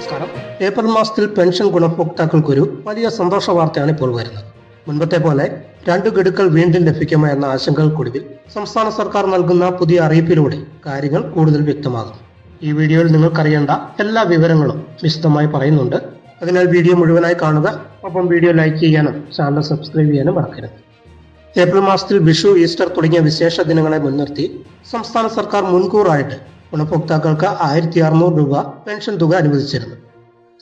നമസ്കാരം. ഏപ്രിൽ മാസത്തിൽ പെൻഷൻ ഗുണഭോക്താക്കൾക്കൊരു വലിയ സന്തോഷ വാർത്തയാണ് ഇപ്പോൾ വരുന്നത്. മുൻപത്തെ പോലെ രണ്ട് ഗഡുക്കൾ വീണ്ടും ലഭിക്കുമോ എന്ന ആശങ്കകൾക്കൊടുവിൽ സംസ്ഥാന സർക്കാർ നൽകുന്ന പുതിയ അറിയിപ്പിലൂടെ കാര്യങ്ങൾ കൂടുതൽ വ്യക്തമാകും. ഈ വീഡിയോയിൽ നിങ്ങൾക്കറിയേണ്ട എല്ലാ വിവരങ്ങളും വിശദമായി പറയുന്നുണ്ട്. അതിനാൽ വീഡിയോ മുഴുവനായി കാണുക. ഒപ്പം വീഡിയോ ലൈക്ക് ചെയ്യാനും ചാനൽ സബ്സ്ക്രൈബ് ചെയ്യാനും മറക്കരുത്. ഏപ്രിൽ മാസത്തിൽ വിഷു ഈസ്റ്റർ തുടങ്ങിയ വിശേഷ ദിനങ്ങളെ മുൻനിർത്തി സംസ്ഥാന സർക്കാർ മുൻകൂറായിട്ട് ഗുണഭോക്താക്കൾക്ക് ആയിരത്തി അറുന്നൂറ് രൂപ പെൻഷൻ തുക അനുവദിച്ചിരുന്നു.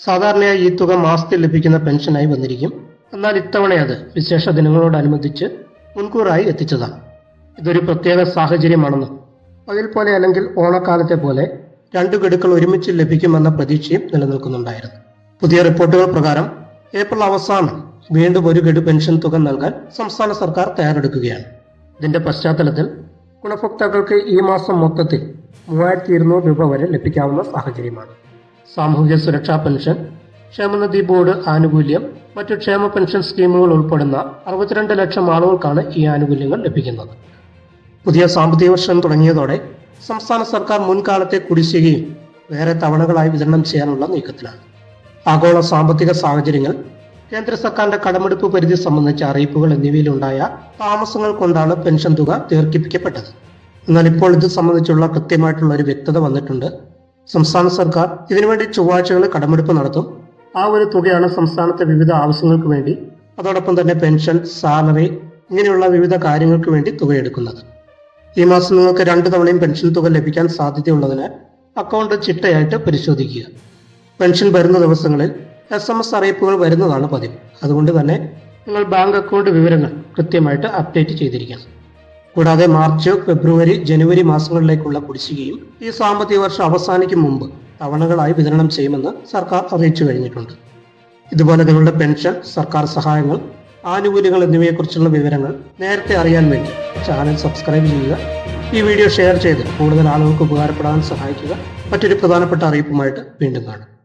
സാധാരണയായി ഈ തുക മാസത്തിൽ ലഭിക്കുന്ന പെൻഷനായി വന്നിരിക്കും. എന്നാൽ ഇത്തവണ അത് വിശേഷ ദിനങ്ങളോടനുബന്ധിച്ച് മുൻകൂറായി എത്തിച്ചതാണ്. ഇതൊരു പ്രത്യേക സാഹചര്യമാണെന്നും അതിൽ പോലെ അല്ലെങ്കിൽ ഓണക്കാലത്തെ പോലെ രണ്ട് ഗഡുക്കൾ ഒരുമിച്ച് ലഭിക്കുമെന്ന പ്രതീക്ഷയും നിലനിൽക്കുന്നുണ്ടായിരുന്നു. പുതിയ റിപ്പോർട്ടുകൾ പ്രകാരം ഏപ്രിൽ അവസാനം വീണ്ടും ഒരു ഗഡു പെൻഷൻ തുക നൽകാൻ സംസ്ഥാന സർക്കാർ തയ്യാറെടുക്കുകയാണ്. ഇതിന്റെ പശ്ചാത്തലത്തിൽ ഗുണഭോക്താക്കൾക്ക് ഈ മാസം മൊത്തത്തിൽ മൂവായിരത്തി ഇരുന്നൂറ് രൂപ വരെ ലഭിക്കാവുന്ന സാഹചര്യമാണ്. സാമൂഹ്യ സുരക്ഷാ പെൻഷൻ ക്ഷേമനിധി ബോർഡ് ആനുകൂല്യം മറ്റു ക്ഷേമ പെൻഷൻ സ്കീമുകൾ ഉൾപ്പെടുന്ന അറുപത്തിരണ്ട് ലക്ഷം ആളുകൾക്കാണ് ഈ ആനുകൂല്യങ്ങൾ ലഭിക്കുന്നത്. പുതിയ സാമ്പത്തിക വർഷം തുടങ്ങിയതോടെ സംസ്ഥാന സർക്കാർ മുൻകാലത്തെ കുടിശ്ശികയും വേറെ തവണകളായി വിതരണം ചെയ്യാനുള്ള നീക്കത്തിലാണ്. ആഗോള സാമ്പത്തിക സാഹചര്യങ്ങൾ കേന്ദ്ര സർക്കാരിന്റെ കടമെടുപ്പ് പരിധി സംബന്ധിച്ച അറിയിപ്പുകൾ എന്നിവയിലുണ്ടായ താമസങ്ങൾ കൊണ്ടാണ് പെൻഷൻ തുക ദീർഘിപ്പിക്കപ്പെട്ടത്. എന്നാൽ ഇപ്പോൾ ഇത് സംബന്ധിച്ചുള്ള കൃത്യമായിട്ടുള്ള ഒരു വ്യക്തത വന്നിട്ടുണ്ട്. സംസ്ഥാന സർക്കാർ ഇതിനുവേണ്ടി ചൊവ്വാഴ്ചകളിൽ കടമെടുപ്പ് നടത്തും. ആ ഒരു തുകയാണ് സംസ്ഥാനത്തെ വിവിധ ആവശ്യങ്ങൾക്ക് വേണ്ടി അതോടൊപ്പം തന്നെ പെൻഷൻ സാലറി ഇങ്ങനെയുള്ള വിവിധ കാര്യങ്ങൾക്ക് വേണ്ടി തുകയെടുക്കുന്നത്. ഈ മാസം നിങ്ങൾക്ക് രണ്ടു തവണയും പെൻഷൻ തുക ലഭിക്കാൻ സാധ്യതയുള്ളതിനാൽ അക്കൗണ്ട് ചിട്ടയായിട്ട് പരിശോധിക്കുക. പെൻഷൻ വരുന്ന ദിവസങ്ങളിൽ എസ് എം എസ് അറിയിപ്പുകൾ വരുന്നതാണ് പതിവ്. അതുകൊണ്ട് തന്നെ നിങ്ങൾ ബാങ്ക് അക്കൗണ്ട് വിവരങ്ങൾ കൃത്യമായിട്ട് അപ്ഡേറ്റ് ചെയ്തിരിക്കണം. കൂടാതെ മാർച്ച് ഫെബ്രുവരി ജനുവരി മാസങ്ങളിലേക്കുള്ള കുടിശ്ശികയും ഈ സാമ്പത്തിക വർഷം അവസാനിക്കും മുമ്പ് തവണകളായി വിതരണം ചെയ്യുമെന്ന് സർക്കാർ അറിയിച്ചു കഴിഞ്ഞിട്ടുണ്ട്. ഇതുപോലെ നിങ്ങളുടെ പെൻഷൻ സർക്കാർ സഹായങ്ങൾ ആനുകൂല്യങ്ങൾ എന്നിവയെക്കുറിച്ചുള്ള വിവരങ്ങൾ നേരത്തെ അറിയാൻ വേണ്ടി ചാനൽ സബ്സ്ക്രൈബ് ചെയ്യുക. ഈ വീഡിയോ ഷെയർ ചെയ്ത് കൂടുതൽ ആളുകൾക്ക് ഉപകാരപ്പെടാൻ സഹായിക്കുക. മറ്റൊരു പ്രധാനപ്പെട്ട അറിയിപ്പുമായിട്ട് വീണ്ടും കാണാം.